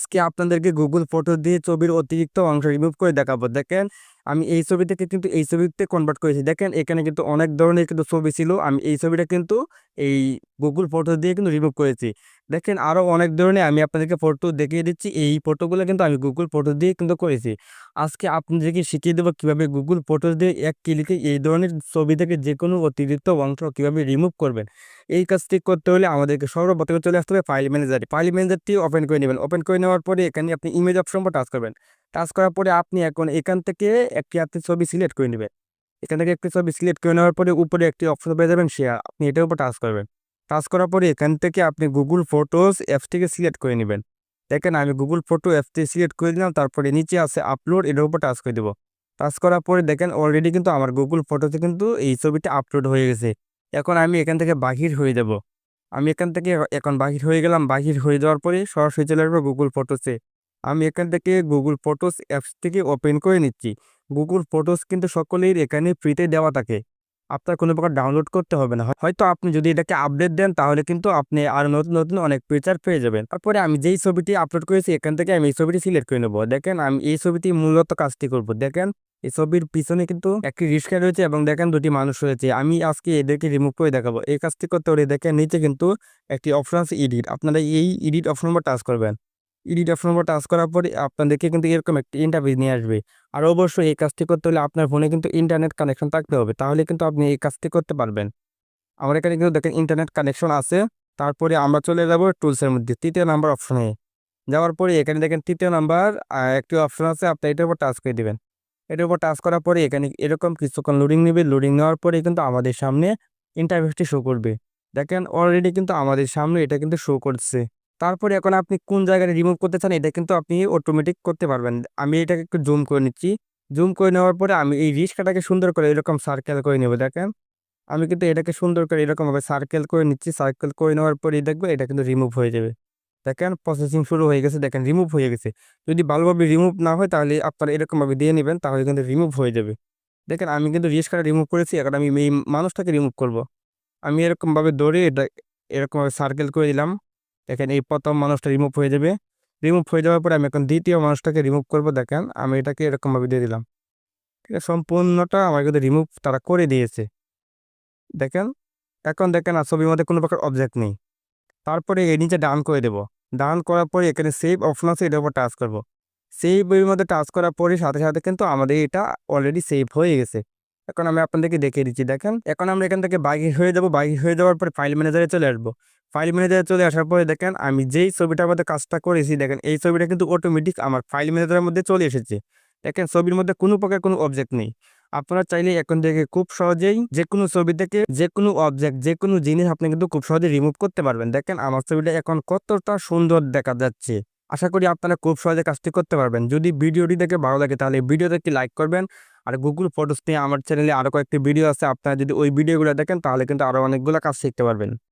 আজকে আপনাদেরকে Google photo দিয়ে ছবির অতিরিক্ত অংশ রিমুভ করে দেখাবো। দেখেন আমি এই ছবি থেকে কিন্তু এই ছবিতে কনভার্ট করেছি। দেখেন, এখানে কিন্তু অনেক ধরনের কিন্তু ছবি ছিল। আমি এই ছবিটা কিন্তু এই গুগল ফটো দিয়ে কিন্তু রিমুভ করেছি। দেখেন আরও অনেক ধরনের আমি আপনাদেরকে ফটো দেখিয়ে দিচ্ছি। এই ফটোগুলো কিন্তু আমি গুগল ফটো দিয়ে কিন্তু করেছি। আজকে আপনাদেরকে শিখিয়ে দেবো কীভাবে গুগল ফটো দিয়ে এক ক্লিকে এই ধরনের ছবি থেকে যে কোনো অতিরিক্ত অংশ কীভাবে রিমুভ করবেন। এই কাজটি করতে হলে আমাদেরকে সর্বপ্রথমে চলে আসতে হবে ফাইল ম্যানেজারে ফাইল ম্যানেজারটি ওপেন করে নেবেন। ওপেন করে নেওয়ার পরে এখানে আপনি ইমেজ অপশন টাচ করবেন। টাচ করার পরে আপনি এখন এখান থেকে একটি আপনি ছবি সিলেক্ট করে নেবেন। এখান থেকে একটি ছবি সিলেক্ট করে নেওয়ার পরে উপরে একটি অপশন পেয়ে যাবেন শেয়ার আপনি এটার উপর টাচ করবেন। টাচ করার পরে এখান থেকে আপনি গুগল ফটোস অ্যাপসটিকে সিলেক্ট করে নেবেন। দেখেন আমি গুগল ফটো অ্যাপটি সিলেক্ট করে দিলাম, তারপরে নিচে আছে আপলোড এটার উপর টাচ করে দেবো। টাচ করার পরে দেখেন অলরেডি কিন্তু আমার গুগল ফটোতে কিন্তু এই ছবিটা আপলোড হয়ে গেছে। এখন আমি এখান থেকে বাহির হয়ে যাব। আমি এখান থেকে এখন বাহির হয়ে গেলাম। বাহির হয়ে যাওয়ার পরে সরাসরি চলে আসব গুগল ফটোসে আমি এখান থেকে গুগল ফটোস অ্যাপস থেকে ওপেন করে নিচ্ছি। গুগল ফটোস কিন্তু সকলের এখানে ফ্রিতে দেওয়া থাকে। আপনার কোনো প্রকার ডাউনলোড করতে হবে না। হয়তো আপনি যদি এটাকে আপডেট দেন, তাহলে কিন্তু আপনি আর নতুন নতুন অনেক ফিচার পেয়ে যাবেন। তারপরে আমি যেই ছবিটি আপলোড করেছি, এখান থেকে আমি এই ছবিটি সিলেক্ট করে নেব। দেখেন, আমি এই ছবিটি মূলত কাজটি করব। দেখেন, এই ছবির পিছনে কিন্তু একটি রিক্সা রয়েছে এবং দেখেন, দুটি মানুষ রয়েছে। আমি আজকে এদেরকে রিমুভ করে দেখাবো। এই কাজটি করতে হলে দেখেন, নিচে কিন্তু একটি অপশন আছে এডিট আপনারা এই এডিট অপশন টাচ করবেন। এডিট অপশন নম্বর টাচ করার পরে আপনাদেরকে কিন্তু এরকম একটি ইন্টারভিউ নিয়ে আসবে। আর অবশ্যই এই কাজটি করতে হলে আপনার ফোনে কিন্তু ইন্টারনেট কানেকশন থাকতে হবে। তাহলে কিন্তু আপনি এই কাজটি করতে পারবেন। আমার এখানে কিন্তু দেখেন ইন্টারনেট কানেকশন আছে। তারপরে আমরা চলে যাব টুলসের মধ্যে, তৃতীয় নাম্বার অপশনে যাওয়ার পরে এখানে দেখেন তৃতীয় নাম্বার একটি অপশন আছে, আপনি এটার উপর টাচ করে দেবেন। এটার উপর টাচ করার পরে এখানে এরকম কিছুক্ষণ লোডিং নেবে। লোডিং নেওয়ার পরে কিন্তু আমাদের সামনে ইন্টারভিউটি শো করবে। দেখেন অলরেডি কিন্তু আমাদের সামনে এটা কিন্তু শো করছে। তারপরে এখন আপনি কোন জায়গায় রিমুভ করতে চান, এটা কিন্তু আপনি অটোমেটিক করতে পারবেন। আমি এটাকে একটু জুম করে নিচ্ছি। জুম করে নেওয়ার পরে আমি এই রিস্কাটাকে সুন্দর করে এরকম সার্কেল করে নেব, দেখেন। আমি কিন্তু এটাকে সুন্দর করে এরকমভাবে সার্কেল করে নিচ্ছি। সার্কেল করে নেওয়ার পরে দেখব এটা কিন্তু রিমুভ হয়ে যাবে। দেখেন প্রসেসিং শুরু হয়ে গেছে, দেখেন রিমুভ হয়ে গেছে। যদি ভালোভাবে রিমুভ না হয় তাহলে আপনারা এরকমভাবে দিয়ে নেবেন, তাহলে কিন্তু রিমুভ হয়ে যাবে। দেখেন, আমি কিন্তু রিস্কাটা রিমুভ করেছি, এখন আমি এই মানুষটাকে রিমুভ করব। আমি এরকমভাবে দৌড়ে এটা এরকমভাবে সার্কেল করে দিলাম। দেখেন এই প্রথম মানুষটা রিমুভ হয়ে যাবে। রিমুভ হয়ে যাওয়ার পরে আমি এখন দ্বিতীয় মানুষটাকে রিমুভ করব, দেখেন আমি এটাকে এরকমভাবে দিয়ে দিলাম। সম্পূর্ণটা আমার কিন্তু রিমুভ তারা করে দিয়েছে। দেখেন, এখন দেখেন আর ছবির মধ্যে কোনো প্রকার অবজেক্ট নেই। তারপরে এই নিচে ডান করে দেব। ডান করার পরে এখানে সেভ অপশন আছে, এটার উপর টাচ করব। সেভের মধ্যে টাচ করার পরে সাথে সাথে কিন্তু আমাদের এটা অলরেডি সেভ হয়ে গেছে। এখন আমি আপনাদেরকে দেখিয়ে দিচ্ছি, দেখেন। এখন আমরা এখান থেকে বাহির হয়ে যাব। বাহির হয়ে যাওয়ার পরে ফাইল ম্যানেজারে চলে আসব। ফাইল ম্যানেজারে চলে আসার পরে দেখেন আমি যেই ছবিটার মধ্যে কাজটা করেছি, দেখেন এই ছবিটা কিন্তু অটোমেটিক আমার ফাইল ম্যানেজারের মধ্যে চলে এসেছে। দেখেন ছবির মধ্যে কোনো প্রকার কোনো অবজেক্ট নেই। আপনারা চাইলে এখন থেকে খুব সহজেই যে কোনো ছবি থেকে যে কোনো অবজেক্ট যে কোনো জিনিস আপনি কিন্তু খুব সহজে রিমুভ করতে পারবেন। দেখেন আমার ছবিটা এখন কতটা সুন্দর দেখা যাচ্ছে। আশা করি আপনারা খুব সহজে কাজটি করতে পারবেন। যদি ভিডিওটি দেখে ভালো লাগে তাহলে ভিডিওতে একটি লাইক করবেন। আর গুগল ফটোস নিয়ে আমার চ্যানেলে আরও কয়েকটি ভিডিও আছে। আপনারা যদি ওই ভিডিওগুলো দেখেন তাহলে কিন্তু আরও অনেকগুলো কাজ শিখতে পারবেন।